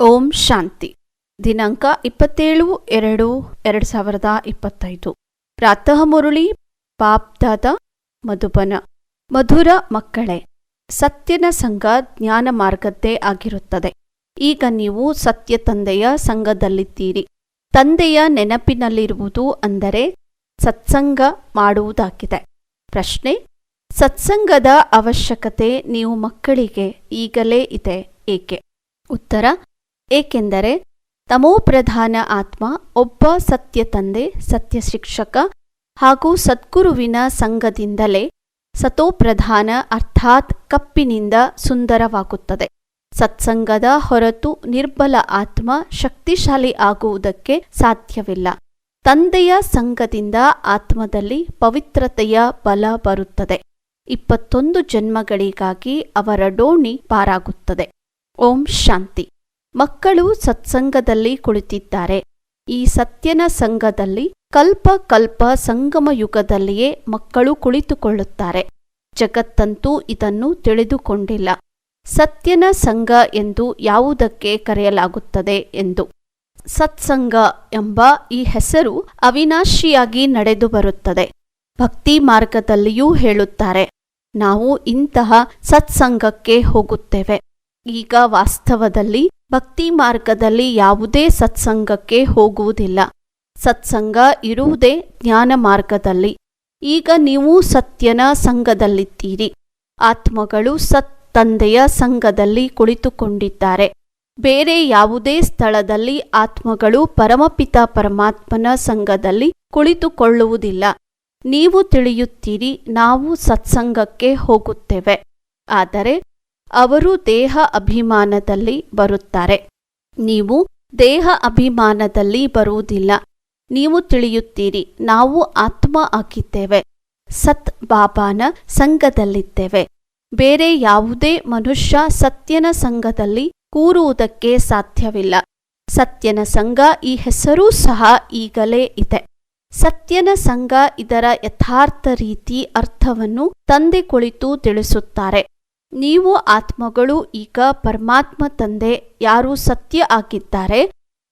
ಓಂ ಶಾಂತಿ. ದಿನಾಂಕ ಇಪ್ಪತ್ತೇಳು ಎರಡು ಎರಡು ಸಾವಿರದ ಇಪ್ಪತ್ತೈದು. ಪ್ರಾತಃ ಮುರುಳಿ, ಪಾಪ್ದಾದ ಮಧುಬನ. ಮಧುರ ಮಕ್ಕಳೇ, ಸತ್ಯನ ಸಂಘ ಜ್ಞಾನ ಮಾರ್ಗದ್ದೇ ಆಗಿರುತ್ತದೆ. ಈಗ ನೀವು ಸತ್ಯ ತಂದೆಯ ಸಂಘದಲ್ಲಿದ್ದೀರಿ. ತಂದೆಯ ನೆನಪಿನಲ್ಲಿರುವುದು ಅಂದರೆ ಸತ್ಸಂಗ ಮಾಡುವುದಾಗಿದೆ. ಪ್ರಶ್ನೆ, ಸತ್ಸಂಗದ ಅವಶ್ಯಕತೆ ನೀವು ಮಕ್ಕಳಿಗೆ ಈಗಲೇ ಇದೆ ಏಕೆ? ಉತ್ತರ ಏಕೆಂದರೆ ತಮೋಪ್ರಧಾನ ಆತ್ಮ, ಒಬ್ಬ ಸತ್ಯ ತಂದೆ, ಸತ್ಯ ಶಿಕ್ಷಕ ಹಾಗೂ ಸದ್ಗುರುವಿನ ಸಂಘದಿಂದಲೇ ಸತೋಪ್ರಧಾನ ಅರ್ಥಾತ್ ಕಪ್ಪಿನಿಂದ ಸುಂದರವಾಗುತ್ತದೆ. ಸತ್ಸಂಗದ ಹೊರತು ನಿರ್ಬಲ ಆತ್ಮ ಶಕ್ತಿಶಾಲಿ ಆಗುವುದಕ್ಕೆ ಸಾಧ್ಯವಿಲ್ಲ. ತಂದೆಯ ಸಂಘದಿಂದ ಆತ್ಮದಲ್ಲಿ ಪವಿತ್ರತೆಯ ಬಲ ಬರುತ್ತದೆ. ಇಪ್ಪತ್ತೊಂದು ಜನ್ಮಗಳಿಗಾಗಿ ಅವರ ಡೋಣಿ ಪಾರಾಗುತ್ತದೆ. ಓಂ ಶಾಂತಿ. ಮಕ್ಕಳು ಸತ್ಸಂಗದಲ್ಲಿ ಕುಳಿತಿದ್ದಾರೆ. ಈ ಸತ್ಯನ ಸಂಘದಲ್ಲಿ ಕಲ್ಪ ಕಲ್ಪ ಸಂಗಮ ಯುಗದಲ್ಲಿಯೇ ಮಕ್ಕಳು ಕುಳಿತುಕೊಳ್ಳುತ್ತಾರೆ. ಜಗತ್ತಂತೂ ಇದನ್ನು ತಿಳಿದುಕೊಂಡಿಲ್ಲ. ಸತ್ಯನ ಸಂಘ ಎಂದು ಯಾವುದಕ್ಕೆ ಕರೆಯಲಾಗುತ್ತದೆ ಎಂದು. ಸತ್ಸಂಗ ಎಂಬ ಈ ಹೆಸರು ಅವಿನಾಶಿಯಾಗಿ ನಡೆದು ಬರುತ್ತದೆ. ಭಕ್ತಿ ಮಾರ್ಗದಲ್ಲಿಯೂ ಹೇಳುತ್ತಾರೆ, ನಾವು ಇಂತಹ ಸತ್ಸಂಗಕ್ಕೆ ಹೋಗುತ್ತೇವೆ. ಈಗ ವಾಸ್ತವದಲ್ಲಿ ಭಕ್ತಿ ಮಾರ್ಗದಲ್ಲಿ ಯಾವುದೇ ಸತ್ಸಂಗಕ್ಕೆ ಹೋಗುವುದಿಲ್ಲ. ಸತ್ಸಂಗ ಇರುವುದೇ ಜ್ಞಾನ ಮಾರ್ಗದಲ್ಲಿ. ಈಗ ನೀವು ಸತ್ಯನ ಸಂಘದಲ್ಲಿದ್ದೀರಿ. ಆತ್ಮಗಳು ಸತ್ ತಂದೆಯ ಸಂಘದಲ್ಲಿ ಕುಳಿತುಕೊಂಡಿದ್ದಾರೆ. ಬೇರೆ ಯಾವುದೇ ಸ್ಥಳದಲ್ಲಿ ಆತ್ಮಗಳು ಪರಮಪಿತ ಪರಮಾತ್ಮನ ಸಂಘದಲ್ಲಿ ಕುಳಿತುಕೊಳ್ಳುವುದಿಲ್ಲ. ನೀವು ತಿಳಿಯುತ್ತೀರಿ, ನಾವು ಸತ್ಸಂಗಕ್ಕೆ ಹೋಗುತ್ತೇವೆ. ಆದರೆ ಅವರು ದೇಹ ಅಭಿಮಾನದಲ್ಲಿ ಬರುತ್ತಾರೆ. ನೀವು ದೇಹ ಅಭಿಮಾನದಲ್ಲಿ ಬರುವುದಿಲ್ಲ. ನೀವು ತಿಳಿಯುತ್ತೀರಿ, ನಾವು ಆತ್ಮ ಆಗಿದ್ದೇವೆ. ಸತ್ ಬಾಬಾನ ಸಂಘದಲ್ಲಿದ್ದೇವೆ. ಬೇರೆ ಯಾವುದೇ ಮನುಷ್ಯ ಸತ್ಯನ ಸಂಘದಲ್ಲಿ ಕೂರುವುದಕ್ಕೆ ಸಾಧ್ಯವಿಲ್ಲ. ಸತ್ಯನ ಸಂಘ ಈ ಹೆಸರೂ ಸಹ ಈಗಲೇ ಇದೆ. ಸತ್ಯನ ಸಂಘ ಇದರ ಯಥಾರ್ಥ ರೀತಿ ಅರ್ಥವನ್ನು ತಂದೆ ಕುಳಿತು ತಿಳಿಸುತ್ತಾರೆ. ನೀವು ಆತ್ಮಗಳು ಈಗ ಪರಮಾತ್ಮ ತಂದೆ, ಯಾರು ಸತ್ಯ ಆಗಿದ್ದಾರೆ,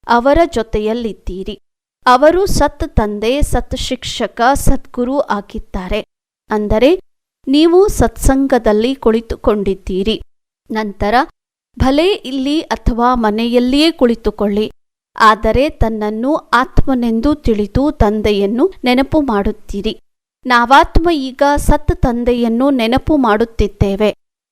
ಅವರ ಜೊತೆಯಲ್ಲಿದ್ದೀರಿ. ಅವರು ಸತ್ ತಂದೆ, ಸತ್ ಶಿಕ್ಷಕ ಸದ್ಗುರು ಆಗಿದ್ದಾರೆ. ಅಂದರೆ ನೀವು ಸತ್ಸಂಗದಲ್ಲಿ ಕುಳಿತುಕೊಂಡಿದ್ದೀರಿ. ನಂತರ ಭಲೆ ಇಲ್ಲಿ ಅಥವಾ ಮನೆಯಲ್ಲಿಯೇ ಕುಳಿತುಕೊಳ್ಳಿ. ಆದರೆ ತನ್ನನ್ನು ಆತ್ಮನೆಂದು ತಿಳಿದು ತಂದೆಯನ್ನು ನೆನಪು ಮಾಡುತ್ತೀರಿ. ನಾವಾತ್ಮ ಈಗ ಸತ್ ತಂದೆಯನ್ನು ನೆನಪು ಮಾಡುತ್ತಿದ್ದೇವೆ.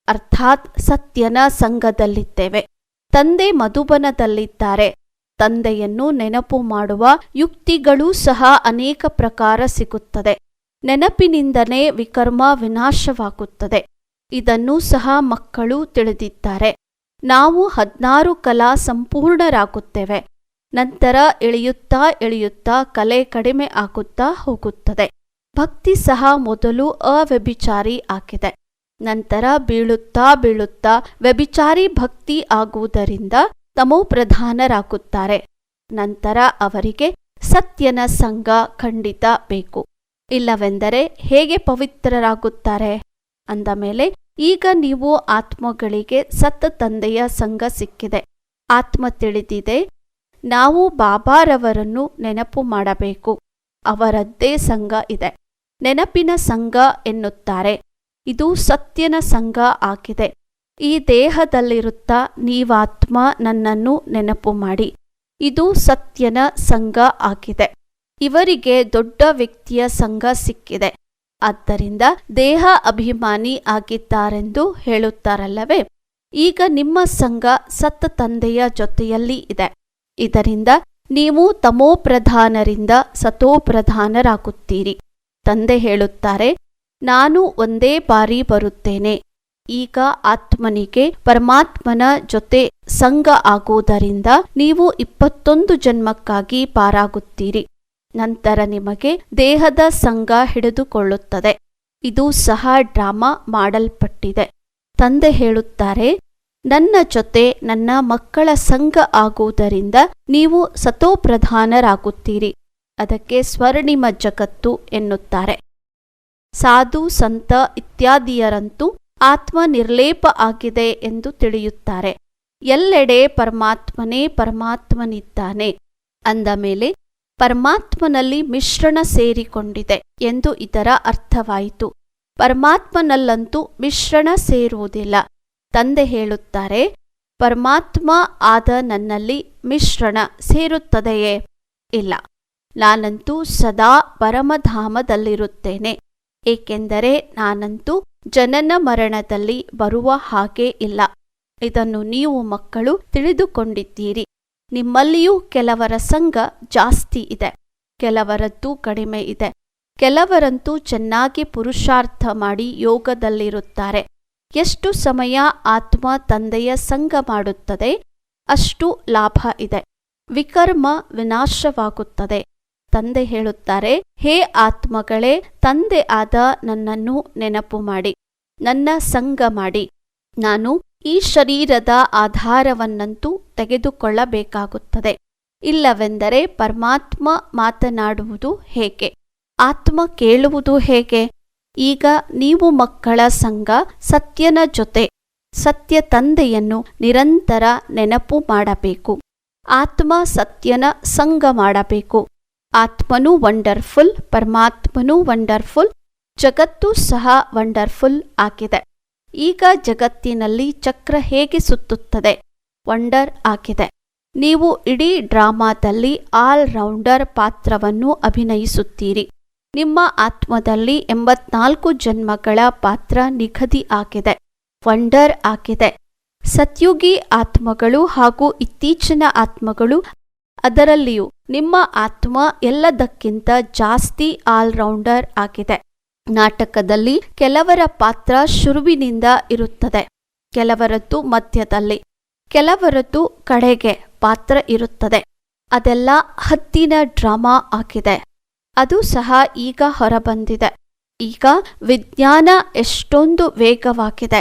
ಅರ್ಥಾತ್ ಸತ್ಯನ ಸಂಘದಲ್ಲಿದ್ದೇವೆ. ತಂದೆ ಮಧುಬನದಲ್ಲಿದ್ದಾರೆ. ತಂದೆಯನ್ನು ನೆನಪು ಮಾಡುವ ಯುಕ್ತಿಗಳೂ ಸಹ ಅನೇಕ ಪ್ರಕಾರ ಸಿಗುತ್ತದೆ. ನೆನಪಿನಿಂದಲೇ ವಿಕರ್ಮ ವಿನಾಶವಾಗುತ್ತದೆ. ಇದನ್ನು ಸಹ ಮಕ್ಕಳು ತಿಳಿದಿದ್ದಾರೆ. ನಾವು ಹದ್ನಾರು ಕಲಾ ಸಂಪೂರ್ಣರಾಗುತ್ತೇವೆ. ನಂತರ ಇಳಿಯುತ್ತಾ ಇಳಿಯುತ್ತಾ ಕಲೆ ಕಡಿಮೆ ಆಗುತ್ತಾ ಹೋಗುತ್ತದೆ. ಭಕ್ತಿ ಸಹ ಮೊದಲು ಅವ್ಯಭಿಚಾರಿ ಆಗಿದೆ. ನಂತರ ಬೀಳುತ್ತಾ ಬೀಳುತ್ತಾ ವ್ಯಭಿಚಾರಿ ಭಕ್ತಿ ಆಗುವುದರಿಂದ ತಮೋಪ್ರಧಾನರಾಗುತ್ತಾರೆ ನಂತರ ಅವರಿಗೆ ಸತ್ಯನ ಸಂಘ ಖಂಡಿತ ಬೇಕು. ಇಲ್ಲವೆಂದರೆ ಹೇಗೆ ಪವಿತ್ರರಾಗುತ್ತಾರೆ? ಅಂದ ಮೇಲೆ, ಈಗ ನೀವು ಆತ್ಮಗಳಿಗೆ ಸತ್ತ ತಂದೆಯ ಸಂಘ ಸಿಕ್ಕಿದೆ. ಆತ್ಮ ತಿಳಿದಿದೆ, ನಾವು ಬಾಬಾರವರನ್ನು ನೆನಪು ಮಾಡಬೇಕು. ಅವರದ್ದೇ ಸಂಘ ಇದೆ. ನೆನಪಿನ ಸಂಘ ಎನ್ನುತ್ತಾರೆ. ಇದು ಸತ್ಯನ ಸಂಘ ಆಗಿದೆ. ಈ ದೇಹದಲ್ಲಿರುತ್ತಾ ನೀವಾತ್ಮ ನನ್ನನ್ನು ನೆನಪು ಮಾಡಿ. ಇದು ಸತ್ಯನ ಸಂಘ ಆಗಿದೆ. ಇವರಿಗೆ ದೊಡ್ಡ ವ್ಯಕ್ತಿಯ ಸಂಘ ಸಿಕ್ಕಿದೆ. ಆದ್ದರಿಂದ ದೇಹ ಅಭಿಮಾನಿ ಆಗಿದ್ದಾರೆಂದು ಹೇಳುತ್ತಾರಲ್ಲವೇ? ಈಗ ನಿಮ್ಮ ಸಂಘ ಸತ್ತ ತಂದೆಯ ಜೊತೆಯಲ್ಲಿ ಇದೆ. ಇದರಿಂದ ನೀವು ತಮೋಪ್ರಧಾನರಿಂದ ಸತೋಪ್ರಧಾನರಾಗುತ್ತೀರಿ. ತಂದೆ ಹೇಳುತ್ತಾರೆ ನಾನು ಒಂದೇ ಬಾರಿ ಬರುತ್ತೇನೆ. ಈಗ ಆತ್ಮನಿಗೆ ಪರಮಾತ್ಮನ ಜೊತೆ ಸಂಘ ಆಗುವುದರಿಂದ ನೀವು ಇಪ್ಪತ್ತೊಂದು ಜನ್ಮಕ್ಕಾಗಿ ಪಾರಾಗುತ್ತೀರಿ. ನಂತರ ನಿಮಗೆ ದೇಹದ ಸಂಘ ಹಿಡಿದುಕೊಳ್ಳುತ್ತದೆ. ಇದು ಸಹ ಡ್ರಾಮಾ ಮಾಡಲ್ಪಟ್ಟಿದೆ. ತಂದೆ ಹೇಳುತ್ತಾರೆ, ನನ್ನ ಜೊತೆ ನನ್ನ ಮಕ್ಕಳ ಸಂಘ ಆಗುವುದರಿಂದ ನೀವು ಸತೋಪ್ರಧಾನರಾಗುತ್ತೀರಿ. ಅದಕ್ಕೆ ಸ್ವರ್ಣಿಮ ಜಗತ್ತು ಎನ್ನುತ್ತಾರೆ. ಸಾಧು, ಸಂತ ಇತ್ಯಾದಿಯರಂತೂ ಆತ್ಮ ನಿರ್ಲೇಪ ಆಗಿದೆ ಎಂದು ತಿಳಿಯುತ್ತಾರೆ. ಎಲ್ಲೆಡೆ ಪರಮಾತ್ಮನೇ ಪರಮಾತ್ಮನಿದ್ದಾನೆ. ಅಂದ ಮೇಲೆ, ಪರಮಾತ್ಮನಲ್ಲಿ ಮಿಶ್ರಣ ಸೇರಿಕೊಂಡಿದೆ ಎಂದು ಇದರ ಅರ್ಥವಾಯಿತು. ಪರಮಾತ್ಮನಲ್ಲಂತೂ ಮಿಶ್ರಣ ಸೇರುವುದಿಲ್ಲ. ತಂದೆ ಹೇಳುತ್ತಾರೆ, ಪರಮಾತ್ಮ ಆದ ನನ್ನಲ್ಲಿ ಮಿಶ್ರಣ ಸೇರುತ್ತದೆಯೇ? ಇಲ್ಲ. ನಾನಂತೂ ಸದಾ ಪರಮಧಾಮದಲ್ಲಿರುತ್ತೇನೆ. ಏಕೆಂದರೆ ನಾನಂತೂ ಜನನ ಮರಣದಲ್ಲಿ ಬರುವ ಹಾಗೆ ಇಲ್ಲ. ಇದನ್ನು ನೀವು ಮಕ್ಕಳು ತಿಳಿದುಕೊಂಡಿದ್ದೀರಿ. ನಿಮ್ಮಲ್ಲಿಯೂ ಕೆಲವರ ಸಂಘ ಜಾಸ್ತಿ ಇದೆ. ಕೆಲವರದ್ದು ಕಡಿಮೆ ಇದೆ. ಕೆಲವರಂತೂ ಚೆನ್ನಾಗಿ ಪುರುಷಾರ್ಥ ಮಾಡಿ ಯೋಗದಲ್ಲಿರುತ್ತಾರೆ. ಎಷ್ಟು ಸಮಯ ಆತ್ಮ ತಂದೆಯ ಸಂಘ ಮಾಡುತ್ತದೆ, ಅಷ್ಟು ಲಾಭ ಇದೆ. ವಿಕರ್ಮ ವಿನಾಶವಾಗುತ್ತದೆ. ತಂದೆ ಹೇಳುತ್ತಾರೆ, ಹೇ ಆತ್ಮಗಳೇ, ತಂದೆ ಆದ ನನ್ನನ್ನು ನೆನಪು ಮಾಡಿ, ನನ್ನ ಸಂಗ ಮಾಡಿ. ನಾನು ಈ ಶರೀರದ ಆಧಾರವನ್ನಂತೂ ತೆಗೆದುಕೊಳ್ಳಬೇಕಾಗುತ್ತದೆ. ಇಲ್ಲವೆಂದರೆ ಪರಮಾತ್ಮ ಮಾತನಾಡುವುದು ಹೇಗೆ? ಆತ್ಮ ಕೇಳುವುದು ಹೇಗೆ? ಈಗ ನೀವು ಮಕ್ಕಳ ಸಂಘ, ಸತ್ಯನ ಜೊತೆ, ಸತ್ಯ ತಂದೆಯನ್ನು ನಿರಂತರ ನೆನಪು ಮಾಡಬೇಕು. ಆತ್ಮ ಸತ್ಯನ ಸಂಘ ಮಾಡಬೇಕು. ಆತ್ಮನೂ ವಂಡರ್ಫುಲ್ ಪರಮಾತ್ಮನೂ ವಂಡರ್ಫುಲ್ ಜಗತ್ತು ಸಹ ವಂಡರ್ಫುಲ್ ಆಗಿದೆ. ಈಗ ಜಗತ್ತಿನಲ್ಲಿ ಚಕ್ರ ಹೇಗೆ ಸುತ್ತುತ್ತದೆ? ವಂಡರ್ ಆಗಿದೆ. ನೀವು ಇಡೀ ಡ್ರಾಮಾದಲ್ಲಿ ಆಲ್ ರೌಂಡರ್ ಪಾತ್ರವನ್ನು ಅಭಿನಯಿಸುತ್ತೀರಿ. ನಿಮ್ಮ ಆತ್ಮದಲ್ಲಿ ಎಂಬತ್ನಾಲ್ಕು ಜನ್ಮಗಳ ಪಾತ್ರ ನಿಗದಿ ಆಗಿದೆ. ವಂಡರ್ ಆಗಿದೆ. ಸತ್ಯುಗಿ ಆತ್ಮಗಳು ಹಾಗೂ ಇತ್ತೀಚಿನ ಆತ್ಮಗಳು ಅದರಲ್ಲಿಯೂ ನಿಮ್ಮ ಆತ್ಮ ಎಲ್ಲದಕ್ಕಿಂತ ಜಾಸ್ತಿ ಆಲ್ರೌಂಡರ್ ಆಗಿದೆ. ನಾಟಕದಲ್ಲಿ ಕೆಲವರ ಪಾತ್ರ ಶುರುವಿನಿಂದ ಇರುತ್ತದೆ. ಕೆಲವರದ್ದು ಮಧ್ಯದಲ್ಲಿ, ಕೆಲವರದ್ದು ಕಡೆಗೆ ಪಾತ್ರ ಇರುತ್ತದೆ. ಅದೆಲ್ಲ ಹತ್ತಿನ ಡ್ರಾಮಾ ಆಗಿದೆ. ಅದು ಸಹ ಈಗ ಹೊರಬಂದಿದೆ. ಈಗ ವಿಜ್ಞಾನ ಎಷ್ಟೊಂದು ವೇಗವಾಗಿದೆ.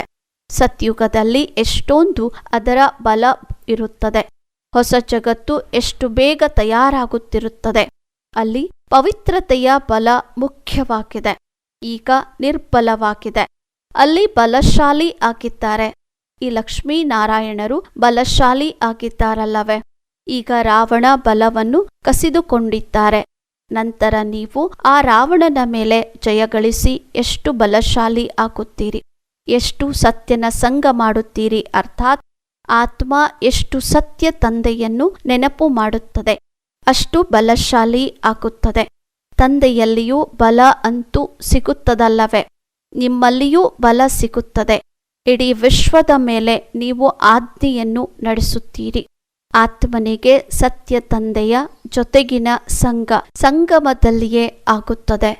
ಸತ್ಯುಗದಲ್ಲಿ ಎಷ್ಟೊಂದು ಅದರ ಬಲ ಇರುತ್ತದೆ. ಹೊಸ ಜಗತ್ತು ಎಷ್ಟು ಬೇಗ ತಯಾರಾಗುತ್ತಿರುತ್ತದೆ. ಅಲ್ಲಿ ಪವಿತ್ರತೆಯ ಬಲ ಮುಖ್ಯವಾಗಿದೆ. ಈಗ ನಿರ್ಬಲವಾಗಿದೆ. ಅಲ್ಲಿ ಬಲಶಾಲಿ ಆಗಿದ್ದಾರೆ. ಈ ಲಕ್ಷ್ಮೀನಾರಾಯಣರು ಬಲಶಾಲಿ ಆಗಿದ್ದಾರಲ್ಲವೇ? ಈಗ ರಾವಣ ಬಲವನ್ನು ಕಸಿದುಕೊಂಡಿದ್ದಾರೆ. ನಂತರ ನೀವು ಆ ರಾವಣನ ಮೇಲೆ ಜಯಗಳಿಸಿ ಎಷ್ಟು ಬಲಶಾಲಿ ಆಗುತ್ತೀರಿ? ಎಷ್ಟು ಸತ್ಯನ ಸಂಗ ಮಾಡುತ್ತೀರಿ? ಅರ್ಥಾತ್ ಆತ್ಮ ಎಷ್ಟು ಸತ್ಯ ತಂದೆಯನ್ನು ನೆನಪು ಮಾಡುತ್ತದೆ, ಅಷ್ಟು ಬಲಶಾಲಿ ಆಗುತ್ತದೆ. ತಂದೆಯಲ್ಲಿಯೂ ಬಲ ಅಂತೂ ಸಿಗುತ್ತದಲ್ಲವೇ? ನಿಮ್ಮಲ್ಲಿಯೂ ಬಲ ಸಿಗುತ್ತದೆ. ಇಡೀ ವಿಶ್ವದ ಮೇಲೆ ನೀವು ಆಜ್ಞೆಯನ್ನು ನಡೆಸುತ್ತೀರಿ. ಆತ್ಮನಿಗೆ ಸತ್ಯ ತಂದೆಯ ಜೊತೆಗಿನ ಸಂಘ ಸಂಗಮದಲ್ಲಿಯೇ ಆಗುತ್ತದೆ.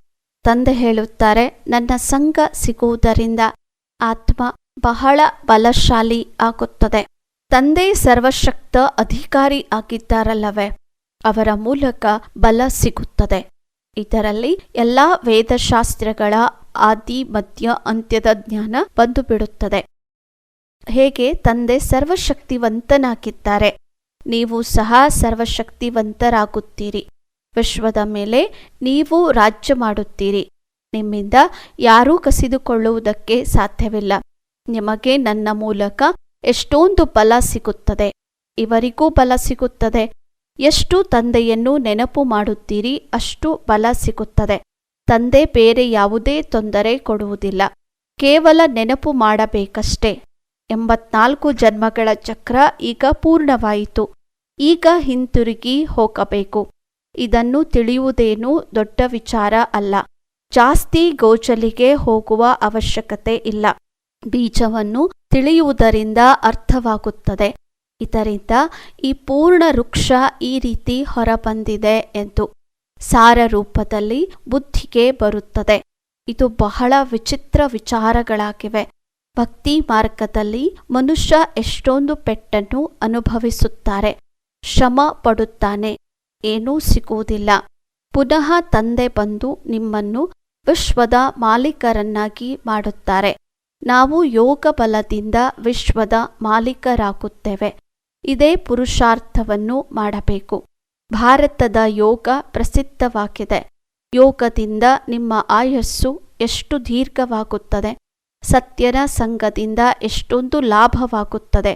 ತಂದೆ ಹೇಳುತ್ತಾರೆ, ನನ್ನ ಸಂಘ ಸಿಗುವುದರಿಂದ ಆತ್ಮ ಬಹಳ ಬಲಶಾಲಿ ಆಗುತ್ತದೆ. ತಂದೆ ಸರ್ವಶಕ್ತ ಅಧಿಕಾರಿ ಆಗಿದ್ದಾರಲ್ಲವೇ, ಅವರ ಮೂಲಕ ಬಲ ಸಿಗುತ್ತದೆ. ಇದರಲ್ಲಿ ಎಲ್ಲ ವೇದಶಾಸ್ತ್ರಗಳ ಆದಿ ಮಧ್ಯ ಅಂತ್ಯದ ಜ್ಞಾನ ಬಂದು ಬಿಡುತ್ತದೆ ಹೇಗೆ ತಂದೆ ಸರ್ವಶಕ್ತಿವಂತನಾಗಿದ್ದಾರೆ? ನೀವು ಸಹ ಸರ್ವಶಕ್ತಿವಂತರಾಗುತ್ತೀರಿ. ವಿಶ್ವದ ಮೇಲೆ ನೀವು ರಾಜ್ಯ ಮಾಡುತ್ತೀರಿ. ನಿಮ್ಮಿಂದ ಯಾರೂ ಕಸಿದುಕೊಳ್ಳುವುದಕ್ಕೆ ಸಾಧ್ಯವಿಲ್ಲ. ನಿಮಗೆ ನನ್ನ ಮೂಲಕ ಎಷ್ಟೊಂದು ಬಲ ಸಿಗುತ್ತದೆ. ಇವರಿಗೂ ಬಲ ಸಿಗುತ್ತದೆ. ಎಷ್ಟು ತಂದೆಯನ್ನು ನೆನಪು ಮಾಡುತ್ತೀರಿ, ಅಷ್ಟು ಬಲ ಸಿಗುತ್ತದೆ. ತಂದೆ ಬೇರೆ ಯಾವುದೇ ತೊಂದರೆ ಕೊಡುವುದಿಲ್ಲ. ಕೇವಲ ನೆನಪು ಮಾಡಬೇಕಷ್ಟೇ. ಎಂಬತ್ನಾಲ್ಕು ಜನ್ಮಗಳ ಚಕ್ರ ಈಗ ಪೂರ್ಣವಾಯಿತು. ಈಗ ಹಿಂತಿರುಗಿ ಹೋಗಬೇಕು. ಇದನ್ನು ತಿಳಿಯುವುದೇನೂ ದೊಡ್ಡ ವಿಚಾರ ಅಲ್ಲ. ಜಾಸ್ತಿ ಗೋಚಲಿಗೆ ಹೋಗುವ ಅವಶ್ಯಕತೆ ಇಲ್ಲ. ಬೀಜವನ್ನು ತಿಳಿಯುವುದರಿಂದ ಅರ್ಥವಾಗುತ್ತದೆ. ಇದರಿಂದ ಈ ಪೂರ್ಣ ವೃಕ್ಷ ಈ ರೀತಿ ಹೊರಬಂದಿದೆ ಎಂದು ಸಾರ ರೂಪದಲ್ಲಿ ಬುದ್ಧಿಗೆ ಬರುತ್ತದೆ. ಇದು ಬಹಳ ವಿಚಿತ್ರ ವಿಚಾರಗಳಾಗಿವೆ. ಭಕ್ತಿ ಮಾರ್ಗದಲ್ಲಿ ಮನುಷ್ಯ ಎಷ್ಟೊಂದು ಪೆಟ್ಟನ್ನು ಅನುಭವಿಸುತ್ತಾರೆ. ಶ್ರಮ ಪಡುತ್ತಾನೆ. ಏನೂ ಸಿಗುವುದಿಲ್ಲ. ಪುನಃ ತಂದೆ ಬಂದು ನಿಮ್ಮನ್ನು ವಿಶ್ವದ ಮಾಲೀಕರನ್ನಾಗಿ ಮಾಡುತ್ತಾರೆ. ನಾವು ಯೋಗ ಬಲದಿಂದ ವಿಶ್ವದ ಮಾಲೀಕರಾಗುತ್ತೇವೆ. ಇದೇ ಪುರುಷಾರ್ಥವನ್ನು ಮಾಡಬೇಕು. ಭಾರತದ ಯೋಗ ಪ್ರಸಿದ್ಧವಾಗಿದೆ. ಯೋಗದಿಂದ ನಿಮ್ಮ ಆಯಸ್ಸು ಎಷ್ಟು ದೀರ್ಘವಾಗುತ್ತದೆ. ಸತ್ಯನ ಸಂಘದಿಂದ ಎಷ್ಟೊಂದು ಲಾಭವಾಗುತ್ತದೆ.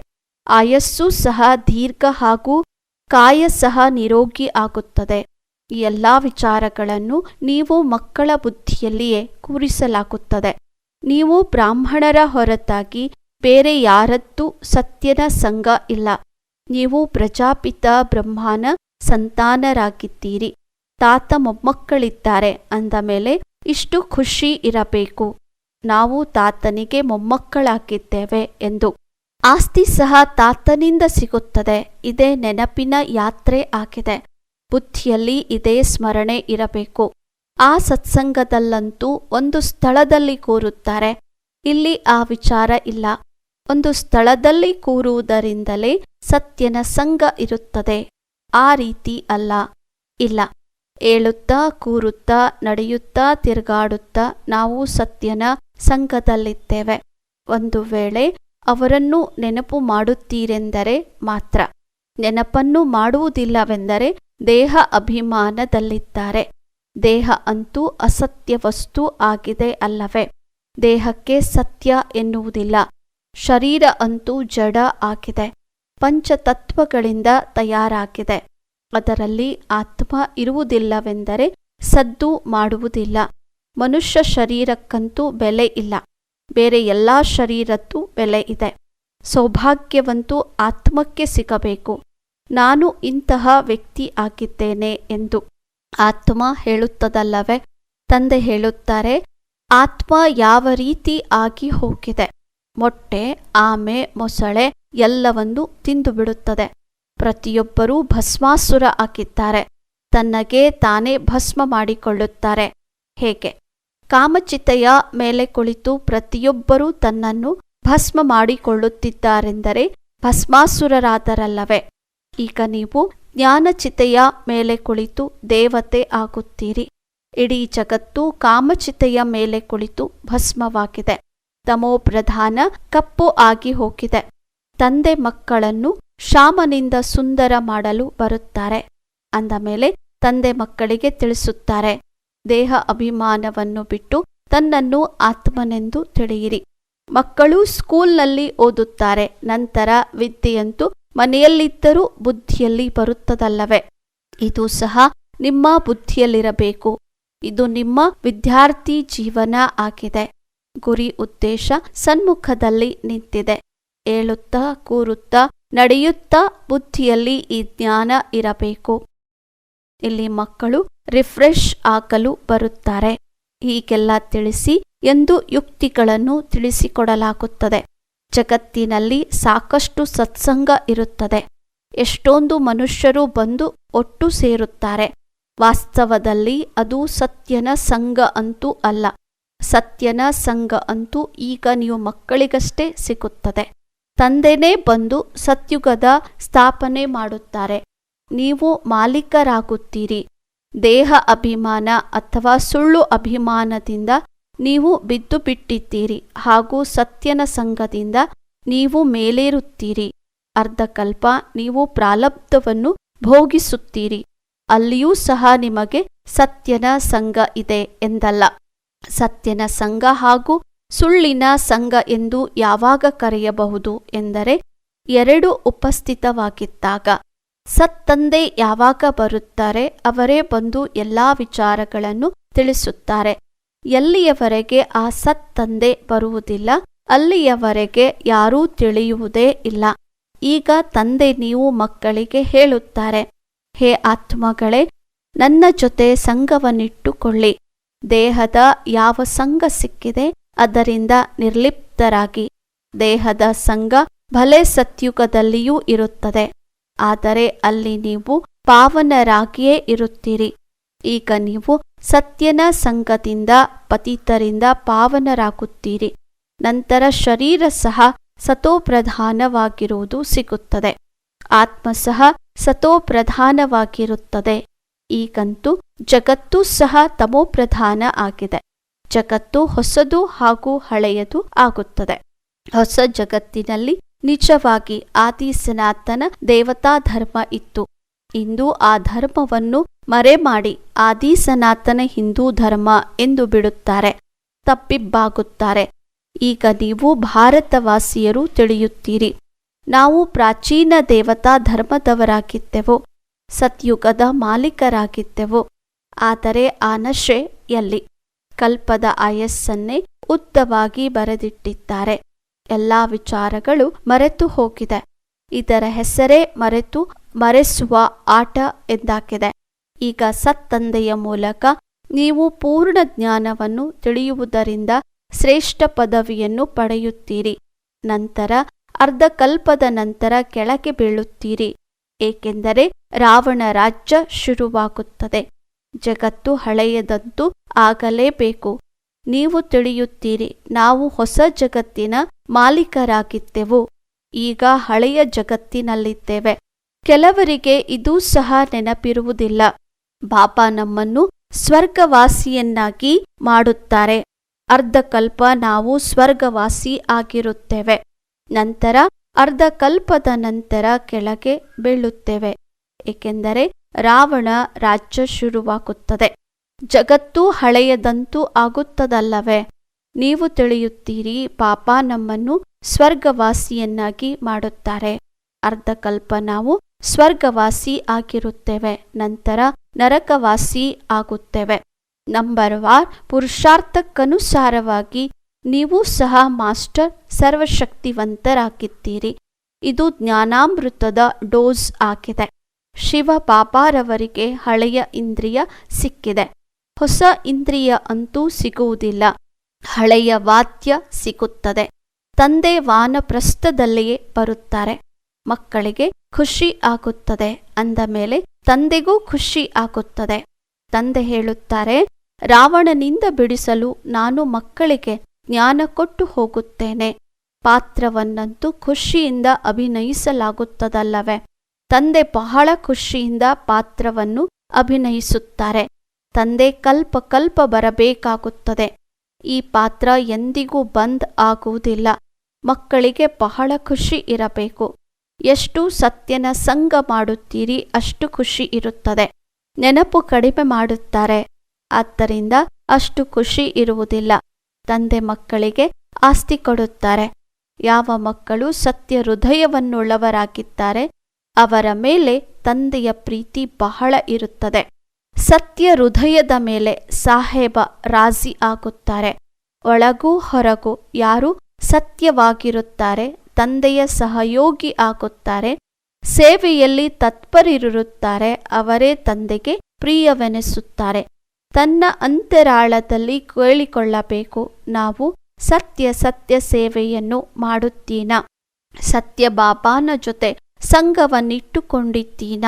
ಆಯಸ್ಸು ಸಹ ದೀರ್ಘ ಹಾಗೂ ಕಾಯ ಸಹ ನಿರೋಗಿ ಆಗುತ್ತದೆ. ಈ ಎಲ್ಲ ವಿಚಾರಗಳನ್ನು ನೀವು ಮಕ್ಕಳ ಬುದ್ಧಿಯಲ್ಲಿಯೇ ಕೂರಿಸಲಾಗುತ್ತದೆ. ನೀವು ಬ್ರಾಹ್ಮಣರ ಹೊರತಾಗಿ ಬೇರೆ ಯಾರದ್ದೂ ಸತ್ಯನ ಸಂಘ ಇಲ್ಲ. ನೀವು ಪ್ರಜಾಪಿತ ಬ್ರಹ್ಮನ ಸಂತಾನರಾಗಿದ್ದೀರಿ. ತಾತ ಮೊಮ್ಮಕ್ಕಳಿದ್ದಾರೆ ಅಂದ ಮೇಲೆ ಇಷ್ಟು ಖುಷಿ ಇರಬೇಕು. ನಾವು ತಾತನಿಗೆ ಮೊಮ್ಮಕ್ಕಳಾಗಿದ್ದೇವೆ ಎಂದು. ಆಸ್ತಿ ಸಹ ತಾತನಿಂದ ಸಿಗುತ್ತದೆ. ಇದೇ ನೆನಪಿನ ಯಾತ್ರೆ ಆಗಿದೆ. ಬುದ್ಧಿಯಲ್ಲಿ ಇದೇ ಸ್ಮರಣೆ ಇರಬೇಕು. ಆ ಸತ್ಸಂಗದಲ್ಲಂತೂ ಒಂದು ಸ್ಥಳದಲ್ಲಿ ಕೂರುತ್ತಾರೆ. ಇಲ್ಲಿ ಆ ವಿಚಾರ ಇಲ್ಲ. ಒಂದು ಸ್ಥಳದಲ್ಲಿ ಕೂರುವುದರಿಂದಲೇ ಸತ್ಯನ ಸಂಘ ಇರುತ್ತದೆ. ಆ ರೀತಿ ಅಲ್ಲ. ಇಲ್ಲ. ಏಳುತ್ತಾ, ಕೂರುತ್ತಾ, ನಡೆಯುತ್ತಾ, ತಿರುಗಾಡುತ್ತಾ ನಾವು ಸತ್ಯನ ಸಂಘದಲ್ಲಿದ್ದೇವೆ. ಒಂದು ವೇಳೆ ಅವರನ್ನು ನೆನಪು ಮಾಡುತ್ತೀರೆಂದರೆ ಮಾತ್ರ. ನೆನಪನ್ನು ಮಾಡುವುದಿಲ್ಲವೆಂದರೆ ದೇಹ ಅಭಿಮಾನದಲ್ಲಿದ್ದಾರೆ. ದೇಹ ಅಂತೂ ಅಸತ್ಯ ವಸ್ತು ಆಗಿದೆ ಅಲ್ಲವೇ? ದೇಹಕ್ಕೆ ಸತ್ಯ ಎನ್ನುವುದಿಲ್ಲ. ಶರೀರ ಅಂತೂ ಜಡ ಆಗಿದೆ. ಪಂಚತತ್ವಗಳಿಂದ ತಯಾರಾಗಿದೆ. ಅದರಲ್ಲಿ ಆತ್ಮ ಇರುವುದಿಲ್ಲವೆಂದರೆ ಸದ್ದು ಮಾಡುವುದಿಲ್ಲ. ಮನುಷ್ಯ ಶರೀರಕ್ಕಂತೂ ಬೆಲೆ ಇಲ್ಲ. ಬೇರೆ ಎಲ್ಲ ಶರೀರದ್ದು ಬೆಲೆ ಇದೆ. ಸೌಭಾಗ್ಯವಂತೂ ಆತ್ಮಕ್ಕೆ ಸಿಗಬೇಕು. ನಾನು ಇಂತಹ ವ್ಯಕ್ತಿ ಆಗಿದ್ದೇನೆ ಎಂದು ಆತ್ಮ ಹೇಳುತ್ತದಲ್ಲವೇ? ತಂದೆ ಹೇಳುತ್ತಾರೆ, ಆತ್ಮ ಯಾವ ರೀತಿ ಆಗಿ ಹೋಗಿದೆ? ಮೊಟ್ಟೆ, ಆಮೆ, ಮೊಸಳೆ ಎಲ್ಲವನ್ನು ತಿಂದು ಬಿಡುತ್ತದೆ. ಪ್ರತಿಯೊಬ್ಬರೂ ಭಸ್ಮಾಸುರ ಆಗಿದ್ದಾರೆ. ತನ್ನಗೆ ತಾನೇ ಭಸ್ಮ ಮಾಡಿಕೊಳ್ಳುತ್ತಾರೆ. ಹೇಗೆ? ಕಾಮಚಿತೆಯ ಮೇಲೆ ಕುಳಿತು ಪ್ರತಿಯೊಬ್ಬರೂ ತನ್ನನ್ನು ಭಸ್ಮ ಮಾಡಿಕೊಳ್ಳುತ್ತಿದ್ದಾರೆಂದರೆ ಭಸ್ಮಾಸುರರಾದರಲ್ಲವೇ? ಈಗ ನೀವು ಜ್ಞಾನಚಿತೆಯ ಮೇಲೆ ಕುಳಿತು ದೇವತೆ ಆಗುತ್ತೀರಿ. ಇಡೀ ಜಗತ್ತು ಕಾಮಚಿತೆಯ ಮೇಲೆ ಕುಳಿತು ಭಸ್ಮವಾಗಿದೆ. ತಮೋಪ್ರಧಾನ ಕಪ್ಪು ಆಗಿ ಹೋಗಿದೆ. ತಂದೆ ಮಕ್ಕಳನ್ನು ಶಾಮನಿಂದ ಸುಂದರ ಮಾಡಲು ಬರುತ್ತಾರೆ. ಅಂದ ಮೇಲೆ ತಂದೆ ಮಕ್ಕಳಿಗೆ ತಿಳಿಸುತ್ತಾರೆ. ದೇಹ ಅಭಿಮಾನವನ್ನು ಬಿಟ್ಟು ತನ್ನನ್ನು ಆತ್ಮನೆಂದು ತಿಳಿಯಿರಿ. ಮಕ್ಕಳು ಸ್ಕೂಲ್ನಲ್ಲಿ ಓದುತ್ತಾರೆ. ನಂತರ ವಿದ್ಯೆಯಂತೂ ಮನೆಯಲ್ಲಿದ್ದರೂ ಬುದ್ಧಿಯಲ್ಲಿ ಬರುತ್ತದಲ್ಲವೇ? ಇದು ಸಹ ನಿಮ್ಮ ಬುದ್ಧಿಯಲ್ಲಿರಬೇಕು. ಇದು ನಿಮ್ಮ ವಿದ್ಯಾರ್ಥಿ ಜೀವನ ಆಗಿದೆ. ಗುರಿ ಉದ್ದೇಶ ಸನ್ಮುಖದಲ್ಲಿ ನಿಂತಿದೆ. ಏಳುತ್ತಾ ಕೂರುತ್ತಾ ನಡೆಯುತ್ತಾ ಬುದ್ಧಿಯಲ್ಲಿ ಈ ಜ್ಞಾನ ಇರಬೇಕು. ಇಲ್ಲಿ ಮಕ್ಕಳು ರಿಫ್ರೆಶ್ ಆಗಲು ಬರುತ್ತಾರೆ. ಹೀಗೆಲ್ಲ ತಿಳಿಸಿ ಎಂದು ಯುಕ್ತಿಗಳನ್ನು ತಿಳಿಸಿಕೊಡಲಾಗುತ್ತದೆ. ಜಗತ್ತಿನಲ್ಲಿ ಸಾಕಷ್ಟು ಸತ್ಸಂಗ ಇರುತ್ತದೆ. ಎಷ್ಟೊಂದು ಮನುಷ್ಯರು ಬಂದು ಒಟ್ಟು ಸೇರುತ್ತಾರೆ. ವಾಸ್ತವದಲ್ಲಿ ಅದು ಸತ್ಯನ ಸಂಘ ಅಂತೂ ಅಲ್ಲ. ಸತ್ಯನ ಸಂಘ ಅಂತೂ ಈಗ ನೀವು ಮಕ್ಕಳಿಗಷ್ಟೇ ಸಿಗುತ್ತದೆ. ತಂದೆನೇ ಬಂದು ಸತ್ಯುಗದ ಸ್ಥಾಪನೆ ಮಾಡುತ್ತಾರೆ. ನೀವು ಮಾಲೀಕರಾಗುತ್ತೀರಿ. ದೇಹ ಅಭಿಮಾನ ಅಥವಾ ಸುಳ್ಳು ಅಭಿಮಾನದಿಂದ ನೀವು ಬಿದ್ದು ಬಿಟ್ಟಿದ್ದೀರಿ ಹಾಗೂ ಸತ್ಯನ ಸಂಘದಿಂದ ನೀವು ಮೇಲೇರುತ್ತೀರಿ. ಅರ್ಧಕಲ್ಪ ನೀವು ಪ್ರಾಲಬ್ಧವನ್ನು ಭೋಗಿಸುತ್ತೀರಿ. ಅಲ್ಲಿಯೂ ಸಹ ನಿಮಗೆ ಸತ್ಯನ ಸಂಘ ಇದೆ ಎಂದಲ್ಲ. ಸತ್ಯನ ಸಂಘ ಹಾಗೂ ಸುಳ್ಳಿನ ಸಂಘ ಎಂದು ಯಾವಾಗ ಕರೆಯಬಹುದು ಎಂದರೆ ಎರಡು ಉಪಸ್ಥಿತವಾಗಿದ್ದಾಗ. ಸತ್ತಂದೆ ಯಾವಾಗ ಬರುತ್ತಾರೆ ಅವರೇ ಬಂದು ಎಲ್ಲಾ ವಿಚಾರಗಳನ್ನು ತಿಳಿಸುತ್ತಾರೆ. ಎಲ್ಲಿಯವರೆಗೆ ಆ ಸತ್ ತಂದೆ ಬರುವುದಿಲ್ಲ, ಅಲ್ಲಿಯವರೆಗೆ ಯಾರೂ ತಿಳಿಯುವುದೇ ಇಲ್ಲ. ಈಗ ತಂದೆ ನೀವು ಮಕ್ಕಳಿಗೆ ಹೇಳುತ್ತಾರೆ, ಹೇ ಆತ್ಮಗಳೇ, ನನ್ನ ಜೊತೆ ಸಂಘವನ್ನಿಟ್ಟುಕೊಳ್ಳಿ. ದೇಹದ ಯಾವ ಸಂಘ ಸಿಕ್ಕಿದೆ, ಅದರಿಂದ ನಿರ್ಲಿಪ್ತರಾಗಿ. ದೇಹದ ಸಂಘ ಭಲೆ ಸತ್ಯುಗದಲ್ಲಿಯೂ ಇರುತ್ತದೆ. ಆದರೆ ಅಲ್ಲಿ ನೀವು ಪಾವನರಾಗಿಯೇ ಇರುತ್ತೀರಿ. ಈಗ ನೀವು ಸತ್ಯನ ಸಂಘದಿಂದ ಪತಿತರಿಂದ ಪಾವನರಾಗುತ್ತೀರಿ. ನಂತರ ಶರೀರ ಸಹ ಸತೋಪ್ರಧಾನವಾಗಿರುವುದು ಸಿಗುತ್ತದೆ. ಆತ್ಮ ಸಹ ಸತೋಪ್ರಧಾನವಾಗಿರುತ್ತದೆ. ಈಗಂತೂ ಜಗತ್ತು ಸಹ ತಮೋಪ್ರಧಾನ ಆಗಿದೆ. ಜಗತ್ತು ಹೊಸದು ಹಾಗೂ ಹಳೆಯದು ಆಗುತ್ತದೆ. ಹೊಸ ಜಗತ್ತಿನಲ್ಲಿ ನಿಜವಾಗಿ ಆದಿ ಸನಾತನ ದೇವತಾ ಧರ್ಮ ಇತ್ತು. ಇಂದು ಆ ಧರ್ಮವನ್ನು ಮರೆಮಾಡಿ ಆದಿ ಸನಾತನ ಹಿಂದೂ ಧರ್ಮ ಎಂದು ಬಿಡುತ್ತಾರೆ, ತಪ್ಪಿಬ್ಬಾಗುತ್ತಾರೆ. ಈಗ ನೀವು ಭಾರತವಾಸಿಯರು ತಿಳಿಯುತ್ತೀರಿ. ನಾವು ಪ್ರಾಚೀನ ದೇವತಾ ಧರ್ಮದವರಾಗಿದ್ದೆವು, ಸತ್ಯುಗದ ಮಾಲೀಕರಾಗಿದ್ದೆವು. ಆದರೆ ಆ ನಶೆ ಎಲ್ಲಿ? ಕಲ್ಪದ ಆಯಸ್ಸನ್ನೇ ಉದ್ದವಾಗಿ ಬರೆದಿಟ್ಟಿದ್ದಾರೆ. ಎಲ್ಲ ವಿಚಾರಗಳು ಮರೆತು ಹೋಗಿದೆ. ಇದರ ಹೆಸರೇ ಮರೆತು ಮರೆಸುವ ಆಟ ಎಂದಾಗಿದೆ. ಈಗ ಸತ್ತಂದೆಯ ಮೂಲಕ ನೀವು ಪೂರ್ಣ ಜ್ಞಾನವನ್ನು ತಿಳಿಯುವುದರಿಂದ ಶ್ರೇಷ್ಠ ಪದವಿಯನ್ನು ಪಡೆಯುತ್ತೀರಿ. ನಂತರ ಅರ್ಧಕಲ್ಪದ ನಂತರ ಕೆಳಗೆ ಬೀಳುತ್ತೀರಿ. ಏಕೆಂದರೆ ರಾವಣ ರಾಜ್ಯ ಶುರುವಾಗುತ್ತದೆ. ಜಗತ್ತು ಹಳೆಯದಂತೂ ಆಗಲೇಬೇಕು. ನೀವು ತಿಳಿಯುತ್ತೀರಿ, ನಾವು ಹೊಸ ಜಗತ್ತಿನ ಮಾಲೀಕರಾಗಿದ್ದೆವು. ಈಗ ಹಳೆಯ ಜಗತ್ತಿನಲ್ಲಿದ್ದೇವೆ. ಕೆಲವರಿಗೆ ಇದೂ ಸಹ ನೆನಪಿರುವುದಿಲ್ಲ. ಬಾಬಾ ನಮ್ಮನ್ನು ಸ್ವರ್ಗವಾಸಿಯನ್ನಾಗಿ ಮಾಡುತ್ತಾರೆ. ಅರ್ಧಕಲ್ಪ ನಾವು ಸ್ವರ್ಗವಾಸಿ ಆಗಿರುತ್ತೇವೆ. ನಂತರ ಅರ್ಧಕಲ್ಪದ ನಂತರ ಕೆಳಗೆ ಬೀಳುತ್ತೇವೆ. ಏಕೆಂದರೆ ರಾವಣ ರಾಜ್ಯ ಶುರುವಾಗುತ್ತದೆ. ಜಗತ್ತು ಹಳೆಯದಂತೂ ಆಗುತ್ತದಲ್ಲವೇ? ನೀವು ತಿಳಿಯುತ್ತೀರಿ ಪಾಪ ನಮ್ಮನ್ನು ಸ್ವರ್ಗವಾಸಿಯನ್ನಾಗಿ ಮಾಡುತ್ತಾರೆ. ಅರ್ಧಕಲ್ಪ ನಾವು ಸ್ವರ್ಗವಾಸಿ ಆಗಿರುತ್ತೇವೆ. ನಂತರ ನರಕವಾಸಿ ಆಗುತ್ತೇವೆ. ನಂಬರ್ ವಾರ್ ಪುರುಷಾರ್ಥಕ್ಕನುಸಾರವಾಗಿ ನೀವು ಸಹ ಮಾಸ್ಟರ್ ಸರ್ವಶಕ್ತಿವಂತರಾಗಿದ್ದೀರಿ. ಇದು ಜ್ಞಾನಾಮೃತದ ಡೋಸ್ ಆಗಿದೆ. ಶಿವ ಬಾಬಾರವರಿಗೆ ಹಳೆಯ ಇಂದ್ರಿಯ ಸಿಕ್ಕಿದೆ. ಹೊಸ ಇಂದ್ರಿಯ ಅಂತೂ ಸಿಗುವುದಿಲ್ಲ. ಹಳೆಯ ವಾದ್ಯ ಸಿಗುತ್ತದೆ. ತಂದೆ ವಾನಪ್ರಸ್ಥದಲ್ಲಿಯೇ ಬರುತ್ತಾರೆ. ಮಕ್ಕಳಿಗೆ ಖುಷಿ ಆಗುತ್ತದೆ ಅಂದ ಮೇಲೆ ತಂದೆಗೂ ಖುಷಿ ಆಗುತ್ತದೆ. ತಂದೆ ಹೇಳುತ್ತಾರೆ, ರಾವಣನಿಂದ ಬಿಡಿಸಲು ನಾನು ಮಕ್ಕಳಿಗೆ ಜ್ಞಾನ ಕೊಟ್ಟು ಹೋಗುತ್ತೇನೆ. ಪಾತ್ರವನ್ನಂತೂ ಖುಷಿಯಿಂದ ಅಭಿನಯಿಸಲಾಗುತ್ತದಲ್ಲವೇ? ತಂದೆ ಬಹಳ ಖುಷಿಯಿಂದ ಪಾತ್ರವನ್ನು ಅಭಿನಯಿಸುತ್ತಾರೆ. ತಂದೆ ಕಲ್ಪ ಕಲ್ಪ ಬರಬೇಕಾಗುತ್ತದೆ. ಈ ಪಾತ್ರ ಎಂದಿಗೂ ಬಂದ್ ಆಗುವುದಿಲ್ಲ. ಮಕ್ಕಳಿಗೆ ಬಹಳ ಖುಷಿ ಇರಬೇಕು. ಎಷ್ಟು ಸತ್ಯನ ಸಂಗ ಮಾಡುತ್ತೀರಿ ಅಷ್ಟು ಖುಷಿ ಇರುತ್ತದೆ. ನೆನಪು ಕಡಿಮೆ ಮಾಡುತ್ತಾರೆ. ಆದ್ದರಿಂದ ಅಷ್ಟು ಖುಷಿ ಇರುವುದಿಲ್ಲ. ತಂದೆ ಮಕ್ಕಳಿಗೆ ಆಸ್ತಿ ಕೊಡುತ್ತಾರೆ. ಯಾವ ಮಕ್ಕಳು ಸತ್ಯ ಹೃದಯವನ್ನುಳ್ಳವರಾಗಿದ್ದಾರೆ, ಅವರ ಮೇಲೆ ತಂದೆಯ ಪ್ರೀತಿ ಬಹಳ ಇರುತ್ತದೆ. ಸತ್ಯ ಹೃದಯದ ಮೇಲೆ ಸಾಹೇಬ ರಾಜಿ ಆಗುತ್ತಾರೆ. ಒಳಗೂ ಹೊರಗೂ ಯಾರು ಸತ್ಯವಾಗಿರುತ್ತಾರೆ ತಂದೆಯ ಸಹಯೋಗಿ ಆಗುತ್ತಾರೆ. ಸೇವೆಯಲ್ಲಿ ತತ್ಪರಿರುತ್ತಾರೆ ಅವರೇ ತಂದೆಗೆ ಪ್ರಿಯವೆನಿಸುತ್ತಾರೆ. ತನ್ನ ಅಂತರಾಳದಲ್ಲಿ ಕೇಳಿಕೊಳ್ಳಬೇಕು. ನಾವು ಸತ್ಯ ಸತ್ಯ ಸೇವೆಯನ್ನು ಮಾಡುತ್ತೀನ? ಸತ್ಯ ಬಾಬಾನ ಜೊತೆ ಸಂಘವನ್ನಿಟ್ಟುಕೊಂಡಿದ್ದೀನ?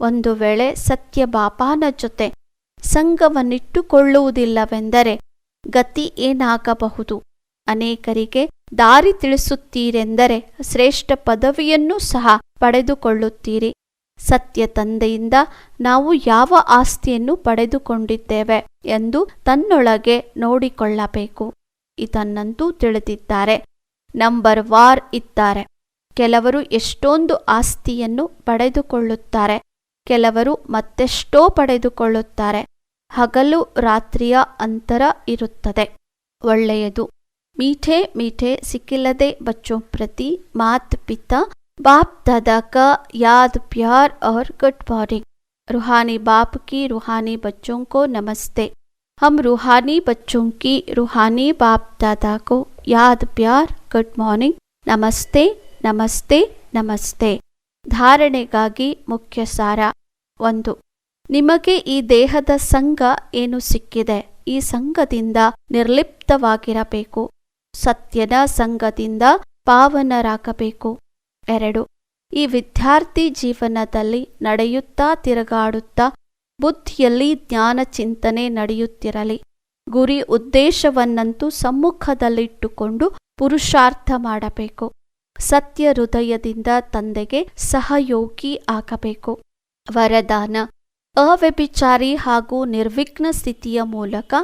ಒಂದು ವೇಳೆ ಸತ್ಯ ಬಾಬಾನ ಜೊತೆ ಸಂಘವನ್ನಿಟ್ಟುಕೊಳ್ಳುವುದಿಲ್ಲವೆಂದರೆ ಗತಿ ಏನಾಗಬಹುದು? ಅನೇಕರಿಗೆ ದಾರಿ ತಿಳಿಸುತ್ತೀರೆಂದರೆ ಶ್ರೇಷ್ಠ ಪದವಿಯನ್ನೂ ಸಹ ಪಡೆದುಕೊಳ್ಳುತ್ತೀರಿ. ಸತ್ಯ ತಂದೆಯಿಂದ ನಾವು ಯಾವ ಆಸ್ತಿಯನ್ನು ಪಡೆದುಕೊಂಡಿದ್ದೇವೆ ಎಂದು ತನ್ನೊಳಗೆ ನೋಡಿಕೊಳ್ಳಬೇಕು. ಇದನ್ನಂತೂ ತಿಳಿದಿದ್ದಾರೆ. ನಂಬರ್ ವಾರ್ ಇದ್ದಾರೆ. ಕೆಲವರು ಎಷ್ಟೊಂದು ಆಸ್ತಿಯನ್ನು ಪಡೆದುಕೊಳ್ಳುತ್ತಾರೆ. ಕೆಲವರು ಮತ್ತೆಷ್ಟೋ ಪಡೆದುಕೊಳ್ಳುತ್ತಾರೆ. ಹಗಲು ರಾತ್ರಿಯ ಅಂತರ ಇರುತ್ತದೆ. ಒಳ್ಳೆಯದು. ಮೀಠೆ ಮೀಠೆ ಸಿಕ್ಕಿಲ್ಲದೆ ಬಚ್ಚೋ ಪ್ರತಿ ಮಾತ್ ಪಿತಾ बाप दादा का याद प्यार और गुड मॉर्निंग रूहानी बाप की रूहानी बच्चों को नमस्ते हम रूहानी बच्चों की रूहानी बाप दादा को याद प्यार गुड मॉर्निंग ನಮಸ್ತೆ ನಮಸ್ತೆ ನಮಸ್ತೆ ಧಾರಣೆಗಾಗಿ ಮುಖ್ಯ ಸಾರ ಒಂದು ನಿಮಗೆ ಈ ದೇಹದ ಸಂಘ ಏನು ಸಿಕ್ಕಿದೆ ಈ ಸಂಘದಿಂದ ನಿರ್ಲಿಪ್ತವಾಗಿರಬೇಕು ಸತ್ಯದ ಸಂಘದಿಂದ ಪಾವನರಾಗಬೇಕು. ಎರಡು, ಈ ವಿದ್ಯಾರ್ಥಿ ಜೀವನದಲ್ಲಿ ನಡೆಯುತ್ತಾ ತಿರುಗಾಡುತ್ತಾ ಬುದ್ಧಿಯಲ್ಲಿ ಜ್ಞಾನ ಚಿಂತನೆ ನಡೆಯುತ್ತಿರಲಿ. ಗುರಿ ಉದ್ದೇಶವನ್ನಂತೂ ಸಮ್ಮುಖದಲ್ಲಿಟ್ಟುಕೊಂಡು ಪುರುಷಾರ್ಥ ಮಾಡಬೇಕು. ಸತ್ಯ ಹೃದಯದಿಂದ ತಂದೆಗೆ ಸಹಯೋಗಿ ಆಗಬೇಕು. ವರದಾನ, ಅವ್ಯಭಿಚಾರಿ ಹಾಗೂ ನಿರ್ವಿಘ್ನ ಸ್ಥಿತಿಯ ಮೂಲಕ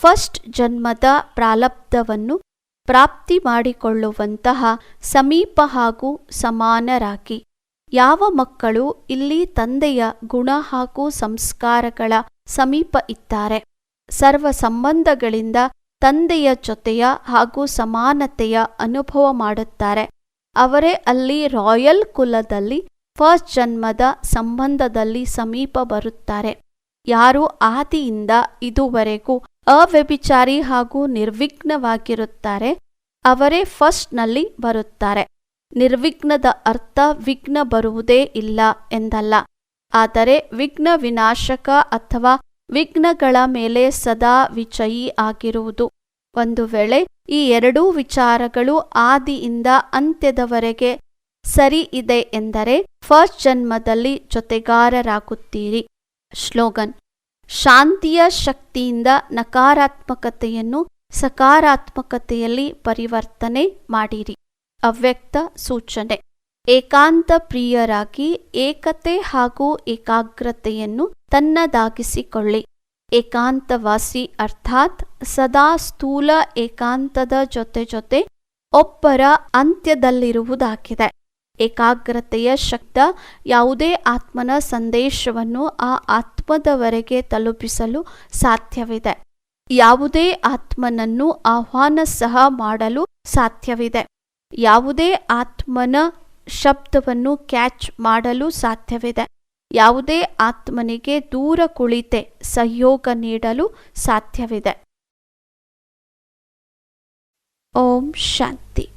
ಫಸ್ಟ್ ಜನ್ಮದ ಪ್ರಾಲಬ್ಧವನ್ನು ಪ್ರಾಪ್ತಿ ಮಾಡಿಕೊಳ್ಳುವಂತಹ ಸಮೀಪ ಹಾಗೂ ಸಮಾನರಾಗಿ. ಯಾವ ಮಕ್ಕಳು ಇಲ್ಲಿ ತಂದೆಯ ಗುಣ ಹಾಗೂ ಸಂಸ್ಕಾರಗಳ ಸಮೀಪ ಇದ್ದಾರೆ. ಸರ್ವ ಸಂಬಂಧಗಳಿಂದ ತಂದೆಯ ಜೊತೆಯ ಹಾಗೂ ಸಮಾನತೆಯ ಅನುಭವ ಮಾಡುತ್ತಾರೆ. ಅವರೇ ಅಲ್ಲಿ ರಾಯಲ್ ಕುಲದಲ್ಲಿ ಫಸ್ಟ್ ಜನ್ಮದ ಸಂಬಂಧದಲ್ಲಿ ಸಮೀಪ ಬರುತ್ತಾರೆ. ಯಾರು ಆದಿಯಿಂದ ಇದುವರೆಗೂ ಅವ್ಯಭಿಚಾರಿ ಹಾಗೂ ನಿರ್ವಿಘ್ನವಾಗಿರುತ್ತಾರೆ. ಅವರೇ ಫಸ್ಟ್ನಲ್ಲಿ ಬರುತ್ತಾರೆ. ನಿರ್ವಿಘ್ನದ ಅರ್ಥ ವಿಘ್ನ ಬರುವುದೇ ಇಲ್ಲ ಎಂದಲ್ಲ. ಆದರೆ ವಿಘ್ನ ವಿನಾಶಕ ಅಥವಾ ವಿಘ್ನಗಳ ಮೇಲೆ ಸದಾ ವಿಜಯಿ ಆಗಿರುವುದು. ಒಂದು ವೇಳೆ ಈ ಎರಡೂ ವಿಚಾರಗಳು ಆದಿಯಿಂದ ಅಂತ್ಯದವರೆಗೆ ಸರಿ ಇದೆ ಎಂದರೆ ಫಸ್ಟ್ ಜನ್ಮದಲ್ಲಿ ಜೊತೆಗಾರರಾಗುತ್ತೀರಿ. ಶ್ಲೋಗನ್. ಶಾಂತಿಯ ಶಕ್ತಿಯಿಂದ ನಕಾರಾತ್ಮಕತೆಯನ್ನು ಸಕಾರಾತ್ಮಕತೆಯಲ್ಲಿ ಪರಿವರ್ತನೆ ಮಾಡಿರಿ. ಅವ್ಯಕ್ತ ಸೂಚನೆ. ಏಕಾಂತ ಪ್ರಿಯರಾಗಿ ಏಕತೆ ಹಾಗೂ ಏಕಾಗ್ರತೆಯನ್ನು ತನ್ನದಾಗಿಸಿಕೊಳ್ಳಿ. ಏಕಾಂತವಾಸಿ ಅರ್ಥಾತ್ ಸದಾ ಸ್ಥೂಲ ಏಕಾಂತದ ಜೊತೆ ಜೊತೆ ಒಬ್ಬರ ಅಂತ್ಯದಲ್ಲಿರುವುದಾಗಿದೆ. ಏಕಾಗ್ರತೆಯ ಶಕ್ತ ಯಾವುದೇ ಆತ್ಮನ ಸಂದೇಶವನ್ನು ಆ ಆತ್ಮದವರೆಗೆ ತಲುಪಿಸಲು ಸಾಧ್ಯವಿದೆ. ಯಾವುದೇ ಆತ್ಮನನ್ನು ಆಹ್ವಾನ ಸಹ ಮಾಡಲು ಸಾಧ್ಯವಿದೆ. ಯಾವುದೇ ಆತ್ಮನ ಶಬ್ದವನ್ನು ಕ್ಯಾಚ್ ಮಾಡಲು ಸಾಧ್ಯವಿದೆ. ಯಾವುದೇ ಆತ್ಮನಿಗೆ ದೂರ ಕುಳಿತೆ ಸಹಯೋಗ ನೀಡಲು ಸಾಧ್ಯವಿದೆ. ಓಂ ಶಾಂತಿ.